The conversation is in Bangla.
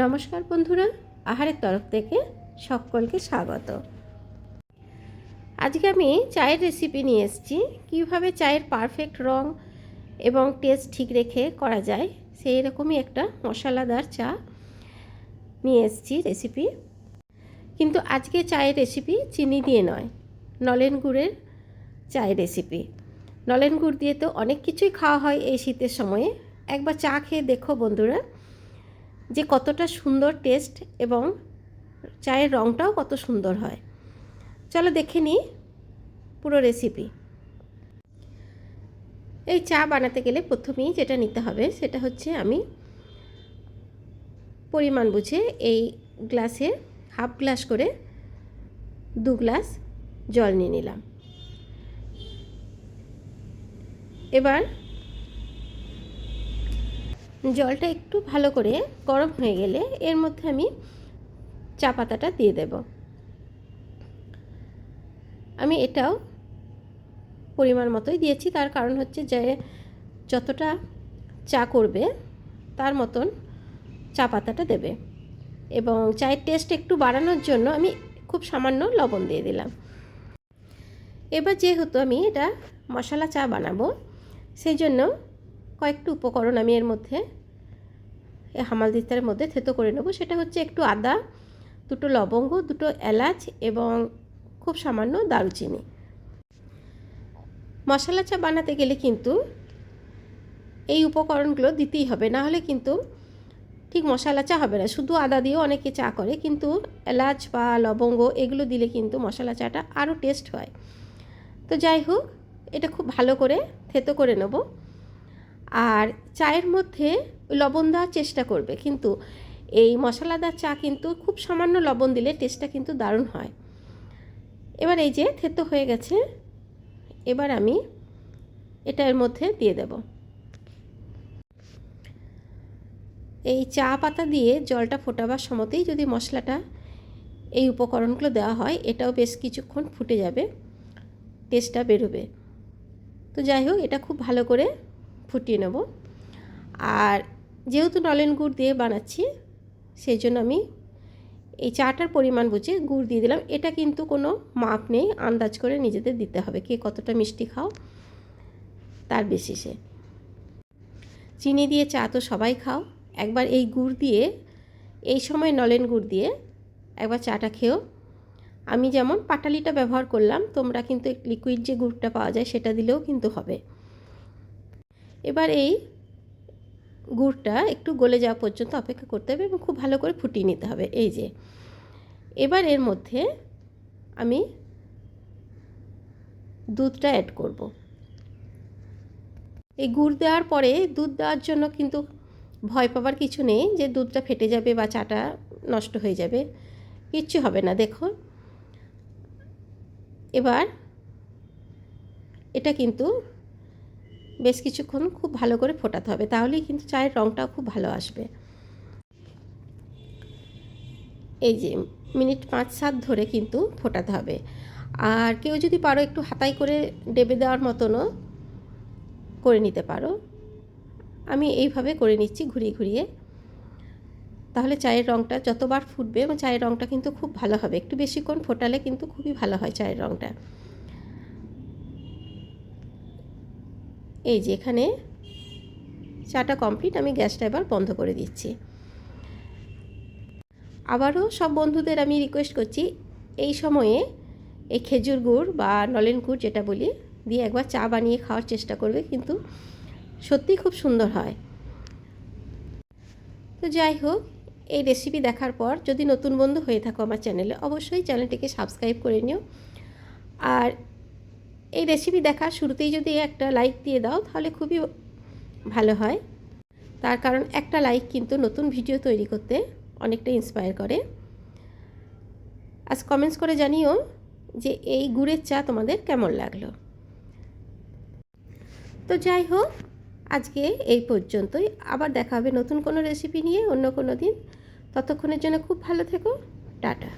নমস্কার বন্ধুরা, আহারের তরফ থেকে সকলকে স্বাগত। আজকে আমি চায়ের রেসিপি নিয়ে এসেছি, কীভাবে চায়ের পারফেক্ট রং এবং টেস্ট ঠিক রেখে করা যায় সেই রকমই একটা মশলাদার চা নিয়ে এসেছি রেসিপি কিন্তু আজকে চায়ের রেসিপি চিনি দিয়ে নয়, নলেন গুড়ের চায়ের রেসিপি নলেন গুড় দিয়ে তো অনেক কিছুই খাওয়া হয় এই শীতের সময়ে। একবার চা খেয়ে দেখো বন্ধুরা যে কতটা সুন্দর টেস্ট এবং চায়ের রঙটাও কত সুন্দর হয়। চলো দেখে নিই পুরো রেসিপি এই চা বানাতে গেলে প্রথমেই যেটা নিতে হবে সেটা হচ্ছে আমি পরিমাণ বুঝে এই গ্লাসে হাফ গ্লাস করে দু গ্লাস জল নিয়ে নিলাম। এবার জলটা একটু ভালো করে গরম হয়ে গেলে এর মধ্যে আমি চা পাতাটা দিয়ে দেব। আমি এটাও পরিমাণ মতোই দিয়েছি। তার কারণ হচ্ছে যে, যতটা চা করবে, তার মতন চা পাতাটা দেবে। এবং চায়ের টেস্ট একটু বাড়ানোর জন্য আমি খুব সামান্য লবণ দিয়ে দিলাম। এবার যেহেতু আমি এটা মশলা চা বানাবো, সেই জন্য কয়েকটি উপকরণ আমি এর মধ্যে হামাল দিস্তারের মধ্যে থেতো করে নেব। সেটা হচ্ছে একটু আদা, দুটো লবঙ্গ, দুটো এলাচ এবং খুব সামান্য দারুচিনি। মশলা চা বানাতে গেলে কিন্তু এই উপকরণগুলো দিতেই হবে। না হলে কিন্তু ঠিক মশলা চা হবে না। শুধু আদা দিয়েও অনেকে চা করে, কিন্তু এলাচ বা লবঙ্গ এগুলো দিলে কিন্তু মশলা চাটা আরও টেস্ট হয়। তো যাই হোক, এটা খুব ভালো করে থেতো করে নেব। আর চায়ের মধ্যে লবণ দেওয়ার চেষ্টা করবে। কিন্তু এই মশলাদার চা কিন্তু খুব সামান্য লবণ দিলে টেস্টটা কিন্তু দারুণ হয়। এবার এই যে থেতো হয়ে গেছে, এবার আমি এটা এর মধ্যে দিয়ে দেব। এই চা পাতা দিয়ে জলটা ফোটাবার সময়তেই যদি মশলাটা এই উপকরণগুলো দেওয়া হয়, এটাও বেশ কিছুক্ষণ ফুটে যাবে টেস্টটা বেরোবে। তো যাই হোক, এটা খুব ভালো করে ফুটিয়ে নেব। আর যেহেতু নলেন গুড় দিয়ে বানাচ্ছি, সেই জন্য আমি এই চাটার পরিমাণ বুঝে গুড় দিয়ে দিলাম। এটা কিন্তু কোনো মাপ নেই, আন্দাজ করে নিজেদের দিতে হবে কে কতটা মিষ্টি খাও, তার বেশিসে চিনি দিয়ে চা তো সবাই খাও। একবার এই গুড় দিয়ে, এই সময় নলেন গুড় দিয়ে একবার চাটা খেও আমি যেমন পাটালিটা ব্যবহার করলাম, তোমরা কিন্তু লিকুইড যে গুড়টা পাওয়া যায় সেটা দিলেও কিন্তু হবে। এবার এই গুড়টা একটু গলে যাওয়া পর্যন্ত অপেক্ষা করতে হবে এবং খুব ভালো করে ফুটিয়ে নিতে হবে। এই যে, এবার এর মধ্যে আমি দুধটা অ্যাড করব। এই গুড় দেওয়ার পরে দুধ দেওয়ার জন্য কিন্তু ভয় পাবার কিছু নেই যে দুধটা ফেটে যাবে বা চাটা নষ্ট হয়ে যাবে। কিচ্ছু হবে না দেখো এবার এটা কিন্তু বেশ কিছুক্ষণ খুব ভালো করে ফোটাতে হবে, তাহলেই কিন্তু চায়ের রঙটাও খুব ভালো আসবে। এই যে, মিনিট পাঁচ সাত ধরে কিন্তু ফোটাতে হবে। আর কেউ যদি পারো একটু হাতাই করে ডেবে দেওয়ার মতনও করে নিতে পারো। আমি এইভাবে করে নিচ্ছি ঘুরিয়ে ঘুরিয়ে। তাহলে চায়ের রঙটা যতবার ফুটবে এবং চায়ের রঙটা কিন্তু খুব ভালো হবে। একটু বেশিক্ষণ ফোটালে কিন্তু খুবই ভালো হয় চায়ের রঙটা এই যে এখানে চাটা কমপ্লিট, আমি গ্যাসটা এবার বন্ধ করে দিচ্ছি। আবারও সব বন্ধুদের আমি রিকোয়েস্ট করছি, এই সময়ে এই খেজুর গুড় বা নলেন গুড় যেটা বলি, দিয়ে একবার চা বানিয়ে খাওয়ার চেষ্টা করবে, কিন্তু সত্যিই খুব সুন্দর হয়। তো যাই হোক, এই রেসিপি দেখার পর যদি নতুন বন্ধু হয়ে থাকো আমার চ্যানেলে অবশ্যই চ্যানেলটিকে সাবস্ক্রাইব করে নিও। আর এই রেসিপি দেখার শুরুতেই যদি একটা লাইক দিয়ে দাও, তাহলে খুবই ভালো হয়। তার কারণ একটা লাইক কিন্তু নতুন ভিডিও তৈরি করতে অনেকটা ইন্সপায়ার করে। আজ কমেন্টস করে জানিও যে এই গুড়ের চা তোমাদের কেমন লাগল। তো যাই হোক, আজকে এই পর্যন্তই। আবার দেখা হবে নতুন কোনো রেসিপি নিয়ে অন্য কোনো দিন। ততক্ষণের জন্য খুব ভালো থেকো। টাটা।